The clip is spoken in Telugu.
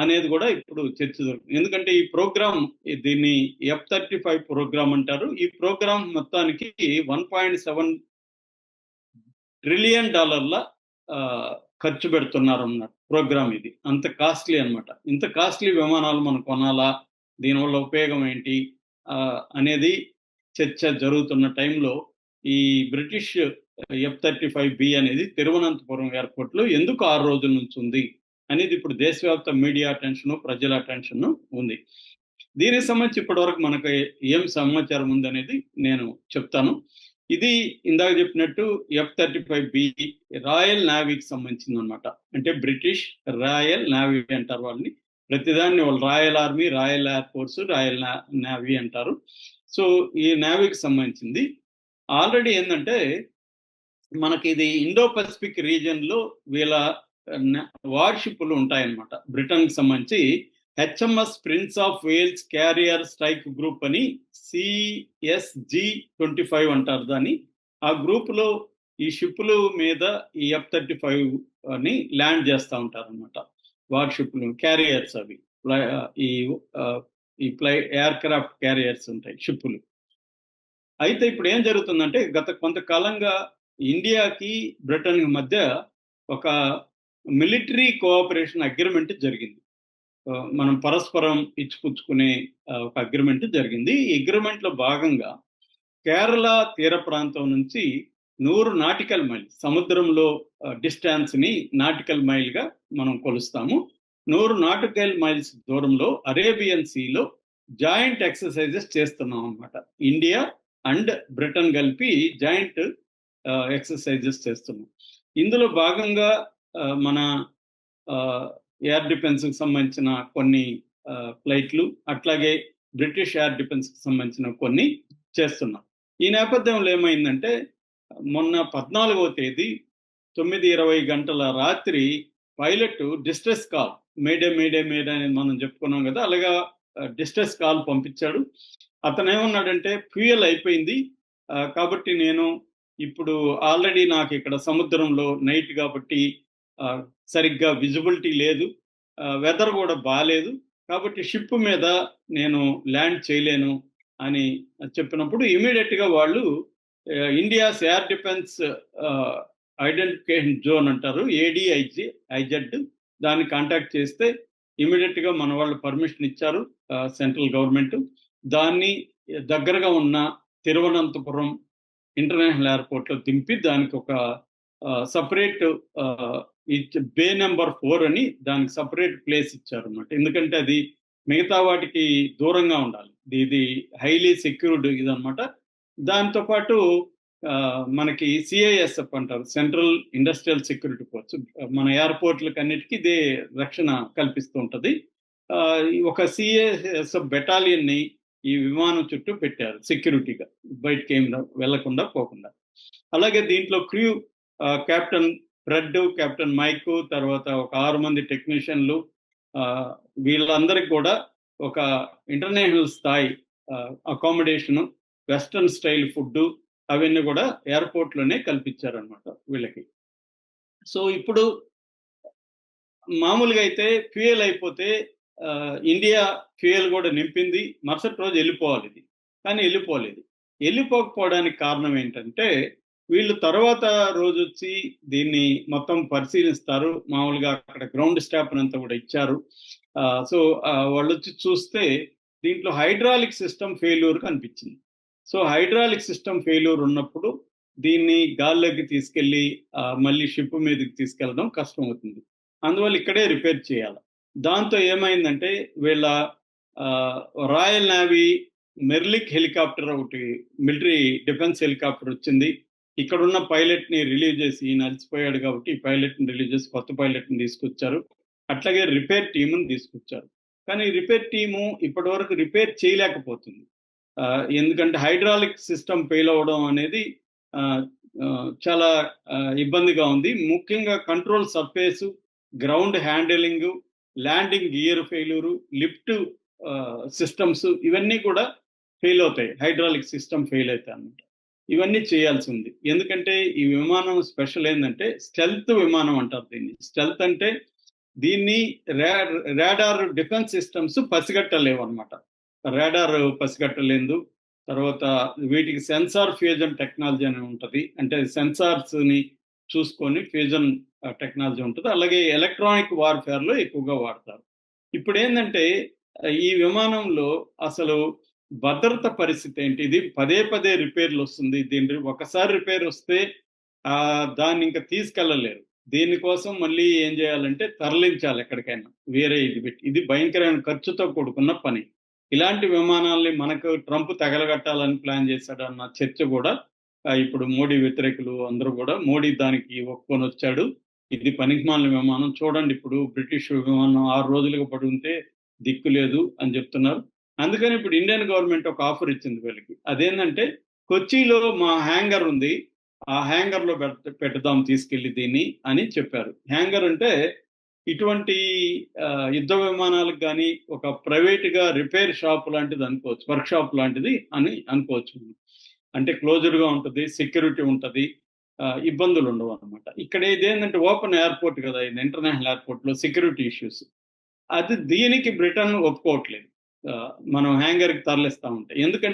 అనేది కూడా ఇప్పుడు చర్చ జరుగుతుంది. ఎందుకంటే ఈ ప్రోగ్రామ్ దీన్ని ఎఫ్ థర్టీ ఫైవ్ ప్రోగ్రామ్ అంటారు. ఈ ప్రోగ్రామ్ మొత్తానికి వన్ పాయింట్ సెవెన్ ట్రిలియన్ డాలర్ల ఖర్చు పెడుతున్నారు అన్నారు ప్రోగ్రామ్ ఇది. అంత కాస్ట్లీ అన్నమాట. ఇంత కాస్ట్లీ విమానాలు మనం కొనాలా? దీనివల్ల ఉపయోగం ఏంటి? అనేది చర్చ జరుగుతున్న టైంలో ఈ British F thirty five B అనేది తిరువనంతపురం ఎయిర్పోర్ట్లో ఎందుకు ఆరు రోజుల నుంచి ఉంది? అనేది ఇప్పుడు దేశవ్యాప్త మీడియా అటెన్షన్ ప్రజల అటెన్షన్ ఉంది. దీనికి సంబంధించి ఇప్పటివరకు మనకు ఏం సమాచారం ఉందనేది నేను చెప్తాను. ఇది ఇందాక చెప్పినట్టు F thirty five B royal నావీకి సంబంధించింది అనమాట అంటే బ్రిటిష్ రాయల్ నావీ అంటారు వాళ్ళని. ప్రతిదాన్ని వాళ్ళు royal army royal air force royal navy అంటారు. సో ఈ నావీకి సంబంధించింది. ఆల్రెడీ ఏంటంటే మనకి ఇది ఇండో పసిఫిక్ రీజియన్లో వీళ్ళ వార్షిప్లు ఉంటాయన్నమాట. బ్రిటన్కి సంబంధించి HMS prince of Wales carrier strike group అని సిఎస్జి ట్వంటీ ఫైవ్ అంటారు దాన్ని. ఆ గ్రూప్లో ఈ షిప్ల మీద ఈ ఎఫ్ థర్టీ ఫైవ్ అని ల్యాండ్ చేస్తూ ఉంటారు అనమాట వార్షిప్లు క్యారియర్స్ అవి. ఈ ఈ ఫ్లై ఎయిర్ క్రాఫ్ట్ క్యారియర్స్ ఉంటాయి షిప్పులు. అయితే ఇప్పుడు ఏం జరుగుతుందంటే గత కొంతకాలంగా ఇండియాకి బ్రిటన్ మధ్య ఒక మిలిటరీ కోఆపరేషన్ అగ్రిమెంట్ జరిగింది. మనం పరస్పరం ఇచ్చిపుచ్చుకునే ఒక అగ్రిమెంట్ జరిగింది. ఈ అగ్రిమెంట్లో భాగంగా కేరళ తీర ప్రాంతం నుంచి నూరు నాటికల్ మైల్ సముద్రంలో డిస్టాన్స్ని నాటికల్ మైల్గా మనం కొలుస్తాము. నూరు నాటికల్ మైల్స్ దూరంలో అరేబియన్ సీలో జాయింట్ ఎక్సర్సైజెస్ చేస్తున్నాం అన్నమాట. ఇండియా అండ్ బ్రిటన్ కలిపి జాయింట్ ఎక్సర్సైజెస్ చేస్తున్నాం. ఇందులో భాగంగా మన ఎయిర్ డిఫెన్స్కి సంబంధించిన కొన్ని ఫ్లైట్లు అట్లాగే బ్రిటిష్ ఎయిర్ డిఫెన్స్కి సంబంధించిన కొన్ని చేస్తున్నాం. ఈ నేపథ్యంలో ఏమైందంటే మొన్న పద్నాలుగవ తేదీ తొమ్మిది ఇరవై గంటల రాత్రి pilot distress call mayday mayday mayday అని మనం చెప్పుకున్నాం కదా అలాగా డిస్ట్రెస్ కాల్ పంపించాడు. అతను ఏమన్నాడంటే ఫ్యూయల్ అయిపోయింది కాబట్టి నేను ఇప్పుడు ఆల్రెడీ నాకు ఇక్కడ సముద్రంలో నైట్ కాబట్టి సరిగ్గా విజిబిలిటీ లేదు. వెదర్ కూడా బాగాలేదు కాబట్టి షిప్ మీద నేను ల్యాండ్ చేయలేను అని చెప్పినప్పుడు ఇమీడియట్గా వాళ్ళు India's air defence identification zone అంటారు ఏడిఐజి ఐజెడ్ దాన్ని కాంటాక్ట్ చేస్తే ఇమీడియట్గా మన వాళ్ళు పర్మిషన్ ఇచ్చారు సెంట్రల్ గవర్నమెంట్. దాన్ని దగ్గరగా ఉన్న తిరువనంతపురం ఇంటర్నేషనల్ ఎయిర్పోర్ట్లో దింపి దానికి ఒక సపరేట్ బే నెంబర్ ఫోర్ అని దానికి సపరేట్ ప్లేస్ ఇచ్చారు అనమాట ఎందుకంటే అది మిగతా వాటికి దూరంగా ఉండాలి. ఇది- హైలీ సెక్యూర్డ్ ఇదనమాట దాంతో పాటు మనకి సిఐఎస్ఎఫ్ అంటారు. Central industrial security force. మన ఎయిర్పోర్ట్లకు అన్నిటికీ ఇదే రక్షణ కల్పిస్తూ ఉంటది. ఆ, ఒక సిఐఎస్ఎఫ్ బెటాలియన్ని ఈ విమానం చుట్టూ పెట్టారు సెక్యూరిటీగా. బయటకి ఏం వెళ్ళకుండా పోకుండా. అలాగే దీంట్లో crew captain Fred captain Mike తర్వాత ఒక ఆరు మంది టెక్నీషియన్లు వీళ్ళందరికీ కూడా ఒక ఇంటర్నేషనల్ స్థాయి అకామిడేషను వెస్టర్న్ స్టైల్ ఫుడ్ అవన్నీ కూడా ఎయిర్పోర్ట్లోనే కల్పించారనమాట వీళ్ళకి. సో ఇప్పుడు మామూలుగా అయితే ఫ్యూయల్ అయిపోతే ఇండియా ఫ్యూయల్ కూడా నింపింది మరుసటి రోజు వెళ్ళిపోవాలి ఇది. కానీ వెళ్ళిపోలేదు. వెళ్ళిపోకపోవడానికి కారణం ఏంటంటే వీళ్ళు తర్వాత రోజు వచ్చి దీన్ని మొత్తం పరిశీలిస్తారు. మామూలుగా అక్కడ గ్రౌండ్ స్టాఫ్ అంతా కూడా ఇచ్చారు. సో వాళ్ళు వచ్చి చూస్తే దీంట్లో హైడ్రాలిక్ సిస్టమ్ ఫెయిల్యూర్ కనిపించింది. సో హైడ్రాలిక్ సిస్టమ్ ఫెయిల్యూర్ ఉన్నప్పుడు దీన్ని గాల్లోకి తీసుకెళ్ళి మళ్ళీ షిప్ మీదకి తీసుకెళ్ళడం కష్టం అవుతుంది. అందువల్ల ఇక్కడే రిపేర్ చేయాలి. దాంతో ఏమైందంటే వీళ్ళ రాయల్ నేవీ మెర్లిక్ హెలికాప్టర్ ఒకటి మిలిటరీ డిఫెన్స్ హెలికాప్టర్ వచ్చింది. ఇక్కడ ఉన్న పైలట్ని రిలీవ్ చేసి ఈయన అలసిపోయాడు కాబట్టి ఈ పైలట్ని రిలీవ్ చేసి కొత్త పైలట్ని తీసుకొచ్చారు. అట్లాగే రిపేర్ టీముని తీసుకొచ్చారు. కానీ రిపేర్ టీము ఇప్పటి వరకు రిపేర్ చేయలేకపోతుంది ఎందుకంటే హైడ్రాలిక్ సిస్టమ్ ఫెయిల్ అవ్వడం అనేది చాలా ఇబ్బందిగా ఉంది. ముఖ్యంగా control surface ground handling landing gear failure lift systems ఇవన్నీ కూడా ఫెయిల్ అవుతాయి. హైడ్రాలిక్ సిస్టమ్ ఫెయిల్ అవుతాయి అన్నమాట. ఇవన్నీ చేయాల్సి ఉంది ఎందుకంటే ఈ విమానం స్పెషల్ ఏంటంటే స్టెల్త్ విమానం అంటారు దీన్ని. స్టెల్త్ అంటే దీన్ని రా రాడార్ డిఫెన్స్ సిస్టమ్స్ పసిగట్టలేవు అనమాట రాడార్ పసిగట్టలేదు. తర్వాత వీటికి సెన్సార్ ఫ్యూజన్ టెక్నాలజీ అని ఉంటుంది. అంటే సెన్సార్స్ని చూసుకొని ఫ్యూజన్ టెక్నాలజీ ఉంటుంది. అలాగే ఎలక్ట్రానిక్ వార్ఫేర్లో ఎక్కువగా వాడతారు. ఇప్పుడు ఏంటంటే ఈ విమానంలో అసలు భద్రత పరిస్థితి ఏంటి? ఇది పదే పదే రిపేర్లు వస్తుంది. దీని ఒకసారి రిపేర్ వస్తే దాన్ని ఇంకా తీసుకెళ్ళలేరు. దీనికోసం మళ్ళీ ఏం చేయాలంటే తరలించాలి ఎక్కడికైనా. వేరే ఇది పెట్టి. ఇది భయంకరమైన ఖర్చుతో కూడుకున్న పని. ఇలాంటి విమానాల్ని మనకు ట్రంప్ తగలగట్టాలని ప్లాన్ చేశాడన్న చర్చ కూడా ఇప్పుడు మోడీ వ్యతిరేకులు అందరూ కూడా మోడీ దానికి ఒప్పుకొని వచ్చాడు. ఇది పనికిమాలిన విమానం. చూడండి ఇప్పుడు బ్రిటిష్ విమానం ఆరు రోజులుగా పడి ఉంటే దిక్కు లేదు అని చెప్తున్నారు. అందుకని ఇప్పుడు ఇండియన్ గవర్నమెంట్ ఒక ఆఫర్ ఇచ్చింది వీళ్ళకి. అదేంటంటే కొచ్చిలో మా హ్యాంగర్ ఉంది ఆ హ్యాంగర్లో పెడదాం తీసుకెళ్ళి దీన్ని అని చెప్పారు. హ్యాంగర్ అంటే ఇటువంటి యుద్ధ విమానాలకు కానీ ఒక ప్రైవేట్గా రిపేర్ షాప్ లాంటిది అనుకోవచ్చు వర్క్ షాప్ లాంటిది అని అనుకోవచ్చు అంటే క్లోజ్డ్గా ఉంటుంది సెక్యూరిటీ ఉంటుంది ఇబ్బందులు ఉండవు అనమాట ఇక్కడ ఇది ఏంటంటే ఓపెన్ ఎయిర్పోర్ట్ కదా ఇది ఇంటర్నేషనల్ ఎయిర్పోర్ట్లో సెక్యూరిటీ ఇష్యూస్. అది దీనికి బ్రిటన్ ఒప్పుకోవట్లేదు. మనం హ్యాంగర్కి తరలిస్తూ ఉంటాయి. ఎందుకంటే